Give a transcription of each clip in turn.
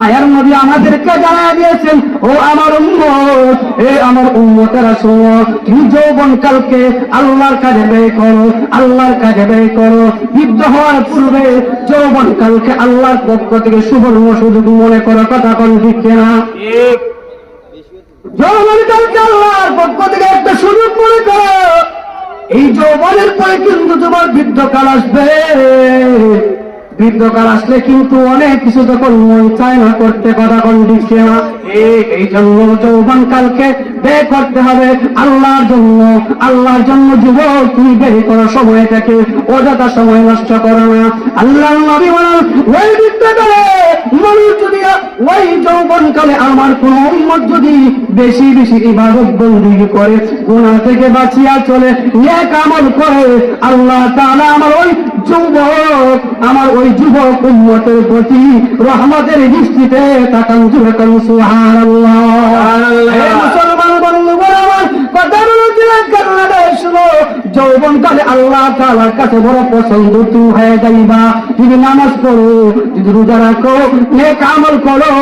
আয়ার নবী আমাদেরকে জানা দিয়েছেন ও আমার উম্মত এ আমার উম্মতেরা শোনো তুমি যৌবন কালকে আল্লাহর কাজে ব্যয় করো আল্লাহর কাজে ব্যয় করো। বৃদ্ধ হওয়ার পূর্বে যৌবন কালকে আল্লাহর পক্ষ থেকে সুবর্ণ সুযোগ মনে করো কথা কোন ঠিক না যৌবন কালকে আল্লাহর পক্ষ থেকে একটা সুযোগ মনে করো। এই যৌবনের পরে কিন্তু তোমার বৃদ্ধকাল আসবে। বৃদ্ধকাল আসলে কিন্তু অনেক কিছু তখন মন চায় না করতে কথা কোন দিচ্ছে না। এই- জন্য যৌবন কালকে ব্যয় করতে হবে আল্লাহর জন্য। আল্লাহর জন্য যুবক তুমি ব্যয় করো সময়টাকে অযথা সময় নষ্ট করো না। আল্লাহ নবী বলেন, ওই বৃদ্ধকালে মানুষ যদি ওই যৌবন কালে আমার কোন উম্মত যদি বেশি বেশি ইবাদত বন্দি করে গুণা থেকে বাঁচিয়া চলে, নেক আমল করে, আল্লাহ তাআলা আমার ওই যুবক আমার ওই যুবক উন্মতের প্রতি রহমতের দৃষ্টিতে তাকান জুড়ে কান সুবহানাল্লাহ। হে মুসলমান বন্ধুগণ আমার কথাগুলো দিলেন কান্নাটা শুনো যৌবন কালে আল্লাহ তাআলার কাছে বড় পছন্দ তুমি হয়ে যাইবা। যদি নামাজ পড়ো যদি রোজা রাখো নেক আমল করো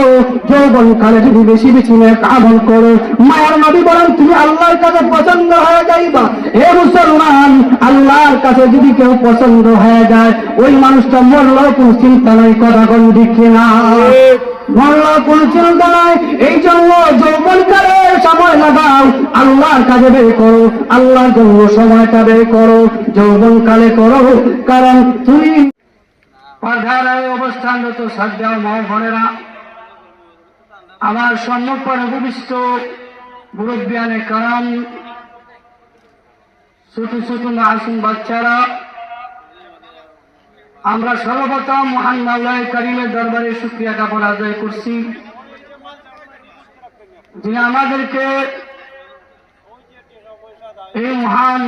যৌবন কালে যদি বেশি বেশি নেক আমল করো মায়ের নবী বলেন তুমি আল্লাহর কাছে পছন্দ হয়ে যাইবা। হে মুসলমান আল্লাহর কাছে যদি কেউ পছন্দ হয়ে যায় ওই মানুষটা মরলেও কোন চিন্তা নাই কথা কোন? দিকে না মরলেও কোন চিন্তা নাই। এই জন্য যৌবন কালে সময় লাগাও, আল্লাহর কাজে বের করো, আল্লাহর জন্য সময়টা বের করো যৌবন কালে করো, কারণ তুমি পর্দায় অবস্থানরত শ্রদ্ধা মা বোনেরা, আমার সম্মুখে উপবিষ্ট মুরব্বিয়ানে কারণ ছোট ছোট মাসুম বাচ্চারা, আমরা সর্বপ্রথম মহান মাল্লাহ করিমের দরবারে শুক্রিয়া জ্ঞাপন আদায় করছি। যিনি আমাদেরকে এই মহান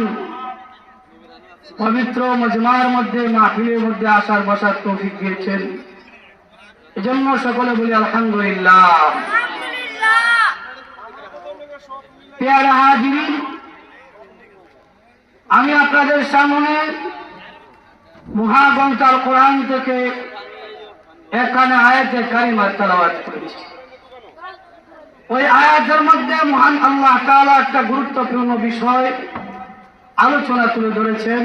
পবিত্র মজমার মধ্যে, মাহফিলের মধ্যে আসার বসার তৌফিক দিয়েছেন। এজন্য সকলে বলি, আলহামদুলিল্লাহ। পেয়ারা হাজিরি আমি আপনাদের সামনে মহাগ্রন্থাল কোরআন থেকে এখানে আয়াতের কারিমার তালাবাদ করেছি। ওই আয়াতের মধ্যে মহান আল্লাহ তাআলা একটা গুরুত্বপূর্ণ বিষয় আলোচনা তুলে ধরেছেন।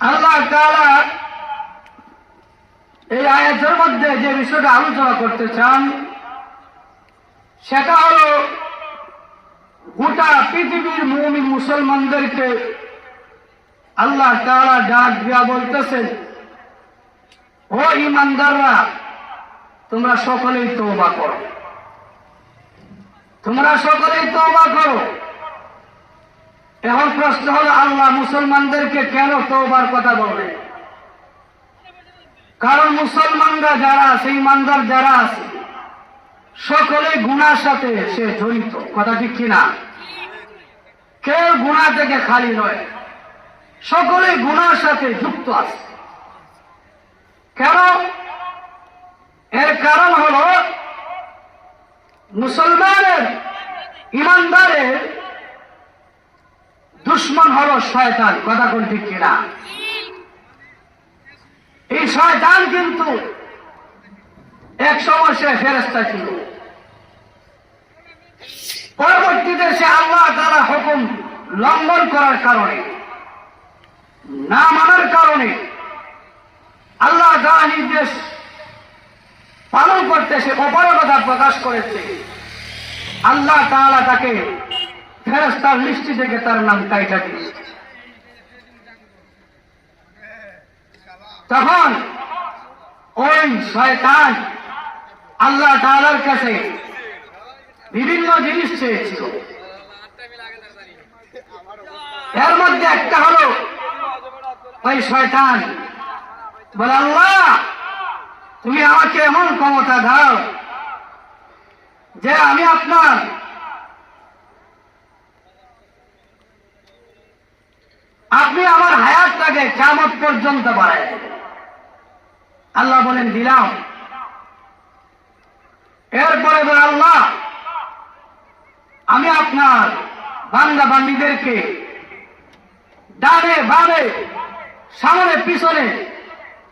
আল্লাহ তাআলা এই আয়াতের মধ্যে যে বিষয়টা আলোচনা করতে চান, সেটা হলো গোটা পৃথিবীর মুমিন মুসলমানদেরকে আল্লাহ তাআলা ডাক দিয়া বলতেছেন, ও ইমানদাররা তোমরা সকলেই তওবা করো। তোমরা সকলেই তওবা করো। এখন প্রশ্ন হলো, আল্লাহ মুসলমানদেরকে কেন তওবার কথা বলবে? কারণ মুসলমানরা যারা আছে, ইমানদার যারা আছে সকলে গুণার সাথে সে জড়িত। কথা ঠিক কিনা? কেউ গুণা থেকে খালি নয় সকলে গুণার সাথে যুক্ত আছে। কেন? এর কারণ হল মুসলমানের ইমানদারের দুশ্মন হল শয়তান। কথা কোন কিনা? এই শয়তান কিন্তু এক সময় সে ফেরস্তা ছিল। পরবর্তীতে সে আল্লাহ তারা হুকুম লঙ্ঘন করার কারণে, না মানার কারণে আল্লাহ তারা নির্দেশ পালন করতে সে অপারগতা প্রকাশ করেছে। আল্লাহ তাআলা তাকে ফেরস্তার লিস্টি থেকে তার নাম কাইটা দিয়েছে। তখন ওই শয়তান আল্লাহ তাআলার কাছে বিভিন্ন জিনিস চেয়েছিল। এর মধ্যে একটা হলো ওই শয়তান বলে, আল্লাহ তুমি আমাকে এমন ক্ষমতা দাও যে আমি আপনার আপনি আমার হায়াতটাকে কামত পর্যন্ত বাড়ায় আল্লাহ বলেন, দিলাম। এরপরে বলে, আল্লাহ, আমি আপনার বান্দা বান্দিদেরকে ডানে বামে, সামনে, পিছনে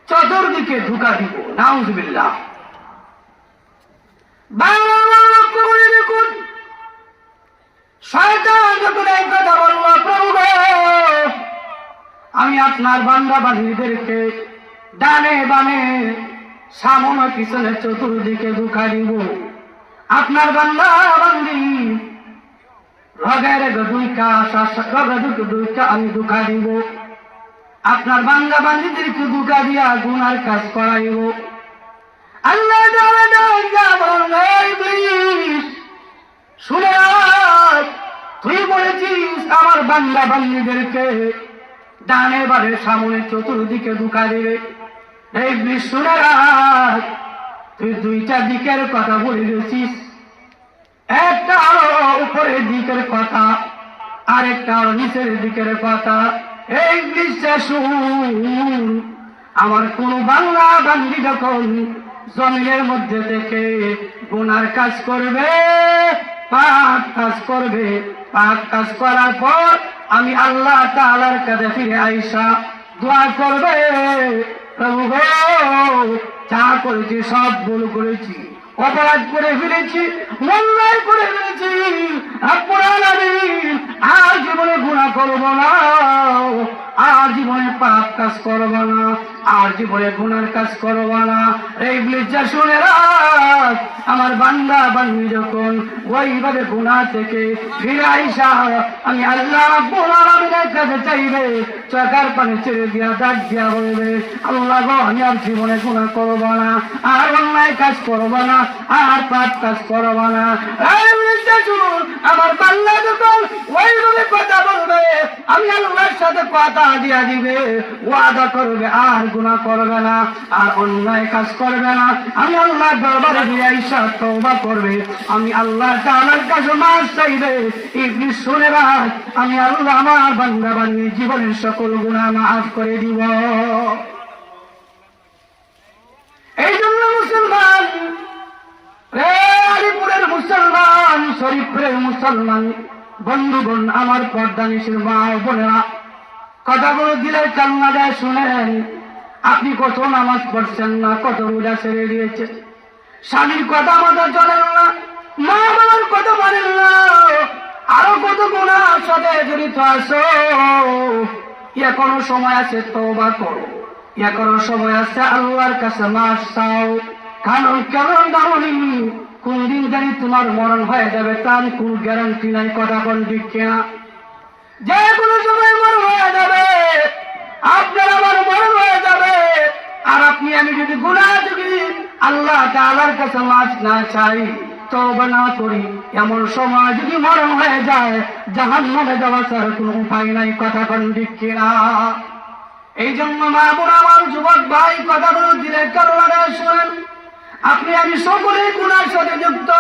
চতুর্দিকে ধোকা দিব। নাউজবিল্লাহ। শয়তান যখন এই কথা বলল প্রভু আমি আপনার বান্দা বান্ধবীদেরকে ডানে বামে, সামনে পিছনে চতুর্দিকে ধোকা দিব। আপনার বান্দা বান্দি রগের দুইকা রগের দুইকা আমি ধোকা দিব। আপনার বান্দা বান্দিদেরকে ধোকা দিয়া গুনার কাজ করাইব। আল্লাহ তাআলা ডাক দিয়া বললেন, "এই ইবলিস, শুনে তুই বলেছিস আমার বান্দা বান্দিদেরকে ডানে বারে সামনে চতুর্দিকে ধোকা দেবে। এই রাখ তুই দুইটা দিকের কথা বলে দিয়েছিস। একটা আরও উপরের দিকের কথা আর একটা হলো নিচের দিকের কথা। এই বিশ্বাস আমার কোন বাংলা বান্দি যখন জমিনের মধ্যে থেকে গুনার কাজ করবে, পাপ কাজ করবে, পাপ কাজ করার পর আমি আল্লাহ তাআলার কাছে ফিরে আইসা দোয়া করবে, প্রভু যা করেছি সব ভুল করেছি। অপরাধ করে ফেলেছি, অন্যায় করে ফেলেছি। আর জীবনে গুণা করব না, আর জীবনে পাপ কাজ করব না, আর জীবনে গুণার কাজ করব না। এই ব্লিচা শুনে রাখ আমার বান্দা বান্দি যখন ওইভাবে গুণা থেকে ফিরে আইসা, আমি আল্লাহ বোনার কাছে চাইবে চকার পানি ছেড়ে দিয়া ডাক দিয়া বলবে, আল্লাহ গো, আমি আর জীবনে গুণা করব না, আর অন্যায় কাজ করব না আর পাপ কাজ করব না। আমার বান্দা যখন ওইভাবে কথা বলবে, আমি আল্লাহর সাথে কথা দিয়া দিবে। ওয়াদা করবে, আর গুনাহ করবে না, আর অন্যায় কাজ করবে না। আমি আল্লাহ দরবারে দিয়ে ঈশা তওবা করবে। আমি আল্লাহ তাআলার কাছে মাফ চাইবে। ইবলিস শুনে রাখ, আমি আল্লাহ আমার বান্দা বান্দি জীবনের সকল গুনাহ মাফ করে দিব। এই জন্য আলিপুরের মুসলমান, শরীফের মুসলমান, বন্ধুগণ, আমার পর্দা নিশির মা বোনেরা, কথাগুলো দিলে কান্না দেয়, শুনেন। আপনি কত নামাজ পড়ছেন না, কত রোজা ছেড়ে দিয়েছেন? স্বামীর কথা মতো চলেন না, মা বাবার কথা বলেন না। আরও কত গুণার সাথে জড়িত আছো। এখনও সময় আছে তওবা করো এখনও সময় আছে আল্লাহর কাছে মাফ চাও। কারণ কারণ দাঁড়ি কোনদিন জানি তোমার মরণ হয়ে যাবে, তার কোন গ্যারান্টি নাই, কথা কোন ঠিক কিনা। যে কোনো সময় মরণ হয়ে যাবে, আপনার আমার মরণ হয়ে যাবে। আর আপনি, আমি যদি গুণা যদি আল্লাহ তাআলার কাছে মাছ না চাই, তওবা না করি। এমন সময় যদি মরণ হয়ে যায় জাহান মনে যাওয়া ছাড়া কোনো উপায় নাই, কথা কোন ঠিক কিনা। এই জন্য মা বোন আমার, যুবক ভাই কথাগুলো দিলে কারও শোনেন। আপনি, আমি সকলে গুনার সাথে যুক্ত।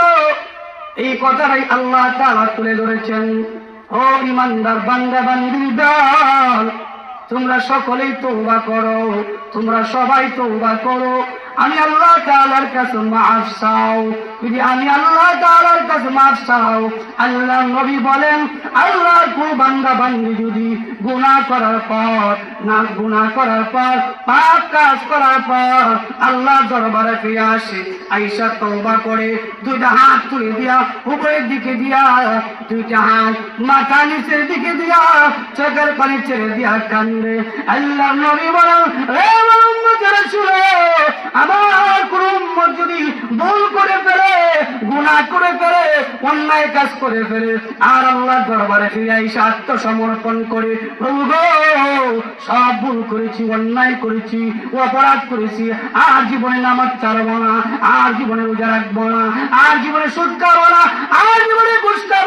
এই কথাটাই আল্লাহ তালা তুলে ধরেছেন। ও ইমানদার বান্দা, বান্দির দল, তোমরা সকলেই তওবা করো, তোমরা সবাই তওবা করো। আমি আল্লাহ তাআলার কাছে মাফ চাও। যদি আমি আল্লাহ তাআলার কাছে মাফ চাও, আল্লাহ নবী বলেন, আল্লাহর কোন বান্দা বান্দি যদি গুনাহ করার পর, না গুনাহ করার পর, পাপ কাজ করার পর আল্লাহ দরবারে ফিরে আসে আইসা তওবা করে, দুইটা হাত তুলে দিয়া উপরের দিকে দিয়া, দুইটা হাত মাথা নিচের দিকে দিয়া, চোখের পানি ছেড়ে দিয়া কান্দে। আল্লাহ নবী বলেন রে মোহাম্মদ রাসূল আমার কোন উম্মত যদি ভুল করে ফেলে, গুনাহ করে ফেলে, অন্যায় কাজ করে ফেলে, আর আল্লাহ দরবারে ফিরে এসে আত্মসমর্পণ করে সব ভুল করেছি, অন্যায় করেছি, অপরাধ করেছি, আর জীবনে নামাজ ছাড়বো না, আর জীবনে রোজা রাখব না, আর জীবনে সুদ খাব না, আর জীবনে ঘুষ খাব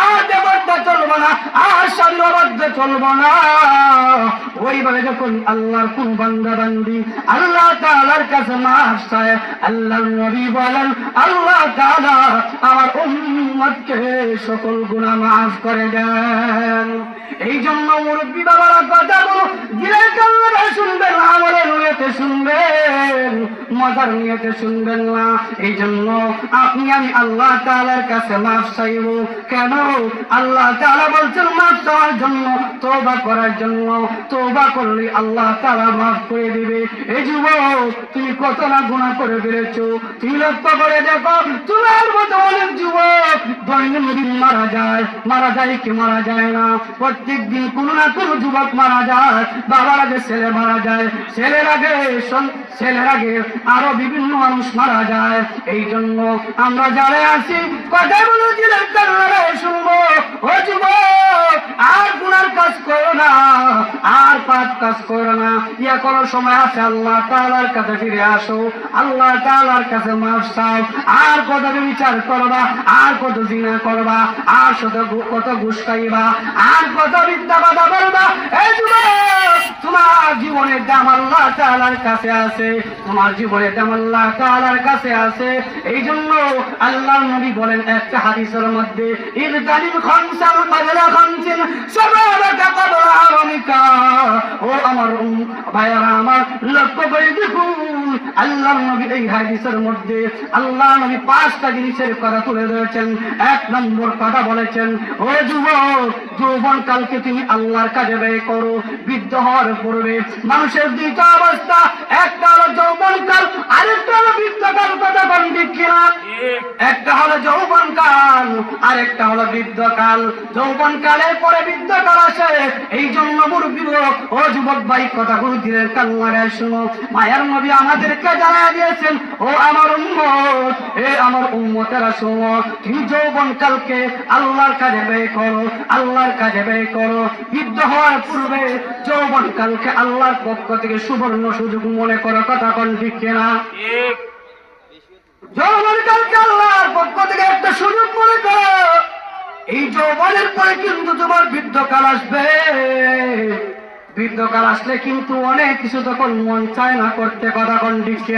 আর দেবতা চলবো না, আর স্বামীর চলবো না। ওইভাবে যখন আল্লাহর কোন বান্দা বান্দি আল্লাহ তাআলার সকল গুনাহ মাফ করে দেন। এই জন্য মুরব্বী বাবারা কথা বলো, দিলের কান্নাটা শুনবেন আমাদের নিয়েতে শুনবেন, মজার নিয়েতে শুনবেন না। এই জন্য আপনি আমি আল্লাহ তাআলার কাছে মাফ চাইব। কেন? আল্লাহ তারা বলছেন, মাফ চাওয়ার জন্য তোবা করার জন্য তোবা করলে আল্লাহ তারা মাফ করে দিবে। এই যুবক তুমি কত না গুণা করে ফেলেছো? তুমি লক্ষ্য করে দেখো তোমার মতো অনেক যুবক দৈনন্দিন মারা যায়। মারা যায় কি মারা যায় না? প্রত্যেক দিন কোনো না কোনো যুবক মারা যায়, বাবার আগে ছেলে মারা যায়, ছেলের আগে ছেলের আগে আরও বিভিন্ন মানুষ মারা যায়। এই জন্য আমরা যারা আছি, কথা বলেছিলেন কান্নারা শুনব। ও যুবক, আর গুনার কাজ করো না, আর পাপ কাজ করো না। ইয়া কোনো সময় আছে আল্লাহ তাআলার কাছে ফিরে আসো। আল্লাহ তাআলার কাছে মাফ চাও। আর কত বিচার করবা, আর কত জিনা করবা, আর কত কত ঘুষ খাইবা, আর কত কথা বলবা। এই তোমার জীবনের দাম আল্লাহ তাআলার কাছে আছে। তোমার জীবনের দাম আল্লাহ তাআলার কাছে আছে। এই জন্য আল্লাহ নবী বলেন, একটা হাদিসের মধ্যে কাবলা খামসিন সাবারাকা কাবলা আরমিকা। ও আমার ভাইয়ারা, আমার লক্ষ্য করে দেখুন। আল্লাহ নবী এই হাদিসের মধ্যে আল্লাহ নবী পাঁচটা জিনিসের কথা তুলে ধরেছেন। এক নম্বর কথা বলেছেন, ও যুবক, যৌবন কালকে তুমি আল্লাহর কাজে ব্যয় করো। বৃদ্ধ হওয়ার পূর্বে মানুষের অবস্থা, একটা হলো যৌবন কাল, আরেকটা হলো কথা একটা হলো যৌবন কাল, আরেকটা হলো বৃদ্ধকাল যৌবন কালের পরে বৃদ্ধকাল আসে, এই জন্য মুরব্বী ও যুবক ভাই, কথাগুলো দিলেন কান লাগায় শুনো। মায়ার নবী আমাদেরকে জানা দিয়েছেন ও আমার উম্মত এ আমার উম্মতেরা শুনো তুমি যৌবন কালকে আল্লাহর কাজে ব্যয় করো আল্লাহর কাজে ব্যয় করো। বৃদ্ধ হওয়ার পূর্বে যৌবন কালকে আল্লাহর পক্ষ থেকে সুবর্ণ সুযোগ মনে করো কথা কোন ঠিক কিনা যৌবনকালকে আল্লাহর পক্ষ থেকে একটা সুযোগ মনে করো। এই যৌবনের পরে কিন্তু তোমার বৃদ্ধকাল আসবে। বৃদ্ধকাল আসলে কিন্তু অনেক কিছু তখন মন চায় না করতে, কথা কোন দিচ্ছে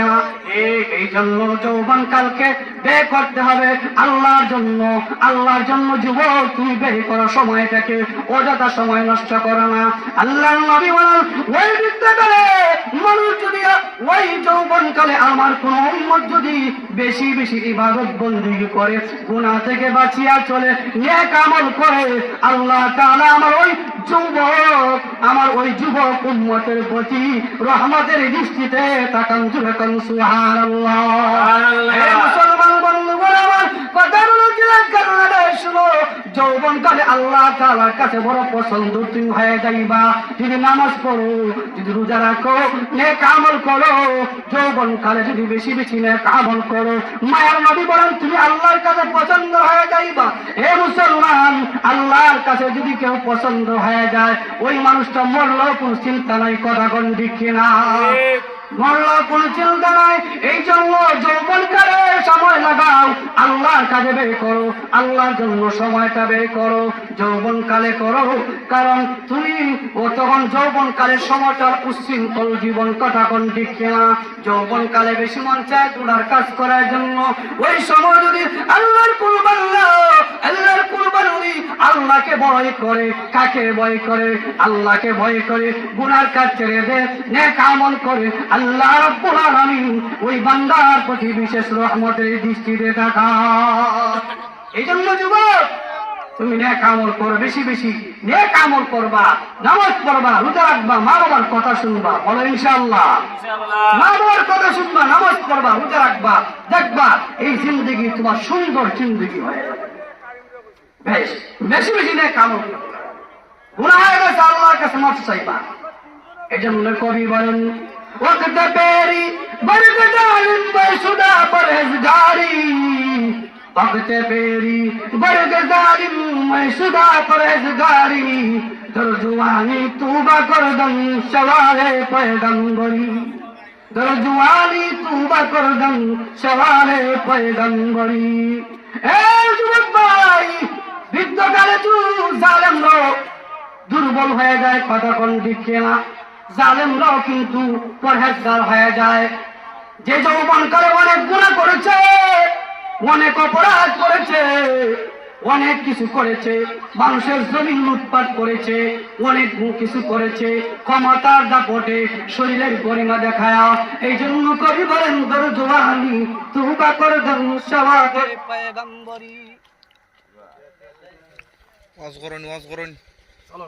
এই- জন্য যৌবন কালকে ব্যয় করতে হবে। আল্লাহর জন্য আল্লাহর জন্য যুবক তুমি ব্যয় করো সময়টাকে। অযথা সময় নষ্ট করো না। আল্লাহর নবী বলেন, ওই বৃদ্ধকালে মানুষ যদি, ওই যৌবন কালে আমার কোন উম্মত যদি বেশি বেশি ইবাদত বন্দী করে গুণা থেকে বাঁচিয়া চলে, নেক আমল করে, আল্লাহ তাআলা আমার ওই যুবক, আমার ওই যুবক উন্মতের প্রতি রহমতের দৃষ্টিতে তাকান কান মুসলমান বন্ধুগণ আমার কথাগুলো আল্লাহ তাআলার কাছে বড় পছন্দ। তুমি হয়ে যাইবা, যদি নামাজ পড়ো, যদি রোজা রাখো, নেক আমল করো। যদি বেশি বেশি নেক আমল করো। বলেন, তুমি আল্লাহর কাছে পছন্দ হয়ে যাইবা। মুসলমান, আল্লাহর কাছে যদি কেউ পছন্দ হয়ে যায়, ওই মানুষটা মরলেও কোনো চিন্তা নাই, কথা কোন ঠিক কিনা? মরল কোন চিন্তা নাই। এই জন্য যৌবন কালে সময় লাগাও। আল্লাহর কাজে বের করো। আল্লাহর জন্য সময়টা বের করো। যৌবন কালে করো। কারণ তুমি ও তখন যৌবন কালের সময়টা উচ্ছৃঙ্খল জীবন কথা কোন ঠিক কিনা? যৌবন কালে বেশি মন চায় তোলার কাজ করার জন্য। ওই সময় যদি আল্লাহর কুরবান আল্লাহর কুরবান আল্লাহকে ভয় করে। কাকে ভয় করে? আল্লাহকে ভয় করে। গুনার কাজ ছেড়ে দে। নেক আমল করে। আল্লাহ রাব্বুল আলামিন ওই বান্দার প্রতি বিশেষ রহমতের দৃষ্টিতে দেখা এই জন্য যুবক তুমি নেক আমল করো বেশি বেশি নেক আমল করবা নামাজ পড়বা রোজা রাখবা মা বাবার কথা শুনবা বলো ইনশাআল্লাহ। মা বাবার কথা শুনবা নামাজ পড়বা রোজা রাখবা দেখবা এই জিন্দগি তোমার সুন্দর জিন্দগি হয়ে বেশ বেশি বেশি নেক আমল গুনাহ হয়ে গেছে আল্লাহর কাছে মাফ চাইবা। এজন্য কবি বলেন ওকত পেরি বরগ জালিম বসুদা পরহেজগারি ওকত পেরি বরগ জালিম বসুদা পরহেজগারি দরজুয়ানি তুবা করদম সওয়ারে পয়গম্বরি দরজুয়ানি তুবা করদম সওয়ারে পয়গম্বরি এ যুবক ভাই বৃদ্ধকালে তুই জালেম লোক দুর্বল হয়ে যায় কথা কোন দিকে না জালেমরাও কিন্তু পরহেজগার হয়ে যায়। যে যৌবন কালে অনেক গুণা করেছে অনেক অপরাধ করেছে অনেক কিছু করেছে মানুষের জমিন লুটপাট করেছে অনেক কিছু করেছে ক্ষমতার দাপটে শরীরের গরিমা দেখায়া এই জন্য কবি বলেন তোর জোয়ানি তুবা করে দেন সবাদের পয়গম্বরী। ওয়াজ করুন ওয়াজ করুন। চলো।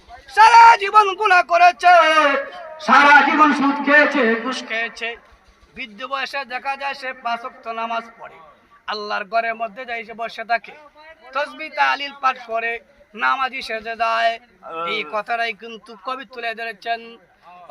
সারা জীবন গুণা করেছে। সারা জীবন সুদ খেয়েছে। ঘুষ খেয়েছে। বৃদ্ধ বয়সে দেখা যায় সে পাঁচক্ত নামাজ পড়ে। আল্লাহর ঘরের মধ্যে যাই সে বসে থাকে। তসবি তালিল পাঠ করে নামাজি সেজে যায়। এই কথাটাই কিন্তু কবি তুলে ধরেছেন।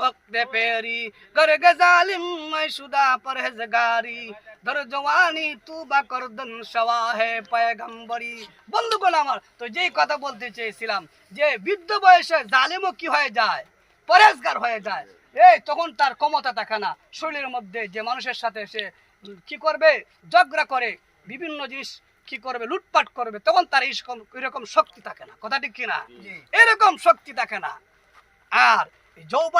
ওক্তে পেরি করে গে জালিম মই সুদা পরহেজগারি ধর জওয়ানি তু বা করদন সওয়াহে পয়গম্বরি বন্ধুগণ আমার তো যেই কথা বলতে চেয়েছিলাম যে বৃদ্ধ বয়সে জালিমও কি হয়ে যায় পরেজগার হয়ে যায় এই তখন তার ক্ষমতা থাকে না। শরীরের মধ্যে যে মানুষের সাথে সে কি করবে ঝগড়া করে বিভিন্ন জিনিস কি করবে লুটপাট করবে তখন তার এরকম শক্তি থাকে না। কথা ঠিক কিনা এরকম শক্তি থাকে না। আর যৌবন